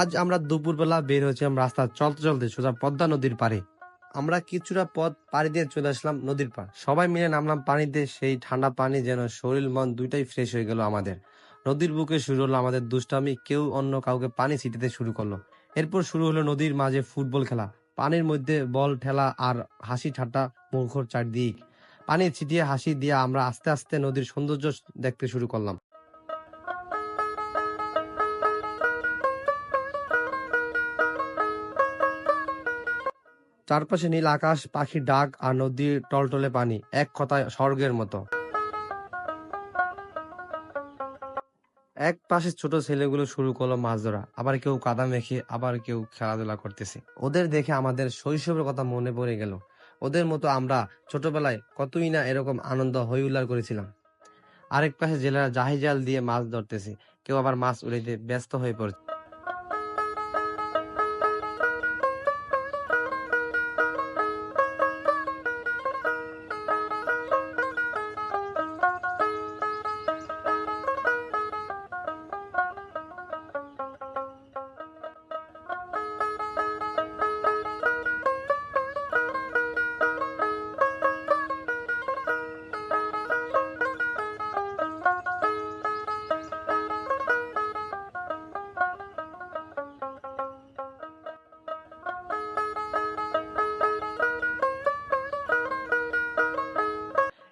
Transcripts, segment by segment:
আজ আমরা দুপুরবেলা বের হয়েছিলাম রাস্তা চলতে চলতে সোজা পদ্মা নদীর পাড়ে। আমরা কিছুটা পথ পাড়ি দিয়ে চলে আসলাম নদীর পাড়। সবাই মিলে নামলাম পানিতে, সেই ঠান্ডা পানি যেন শরীর মন দুইটাই ফ্রেশ হয়ে গেল আমাদের। নদীর বুকে শুরু হলো আমাদের দুষ্টামি, কেউ অন্য কাউকে পানি ছিটাতে শুরু করল। এরপর শুরু হলো নদীর মাঝে ফুটবল খেলা। পানির মধ্যে বল, ঠেলা আর হাসি ঠাট্টা মুখর চারদিক। পানি ছিটিয়ে হাসি দিয়ে আমরা আস্তে আস্তে নদীর সৌন্দর্য দেখতে শুরু করলাম। চারপাশে নীল আকাশ, পাখির ডাক আর নদীর টলটলে পানি, এক কথায় স্বর্গের মতো। এক পাশে ছোট ছেলেগুলো শুরু করল মাছ ধরা, আবার কেউ কাদা মেখে আবার কেউ খেলাধুলা করতেছে। ওদের দেখে আমাদের শৈশবের কথা মনে পড়ে গেল। ওদের মতো আমরা ছোটবেলায় কতই না এরকম আনন্দ হই উল্লার করেছিলাম। আরেক পাশে জেলেরা জাহি জাল দিয়ে মাছ ধরতেছে, কেউ আবার মাছ উড়াইতে ব্যস্ত হয়ে পড়ছে।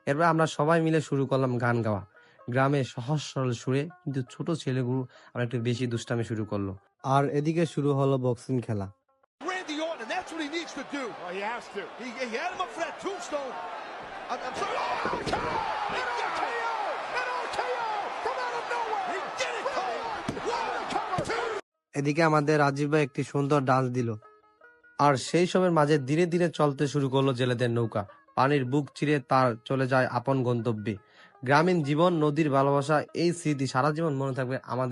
এরপর আমরা সবাই মিলে শুরু করলাম গান গাওয়া। গ্রামে সহজ সরল সুরে কিন্তু ছোট ছেলেগুলো আমরা একটু বেশি দুষ্টামি শুরু করল। আর এদিকে শুরু হলো বক্সিং খেলা। এদিকে আমাদের রাজীব ভাই একটি সুন্দর ডান্স দিল। আর সেই সবের মাঝে ধীরে ধীরে চলতে শুরু করল জেলেদের নৌকা। পানির বুক চিরে তার চলে যায় আপন গন্তব্যে। গ্রামীণ জীবন, নদীর ভালোবাসা, এই স্মৃতি সারা জীবন মনে থাকবে আমাদের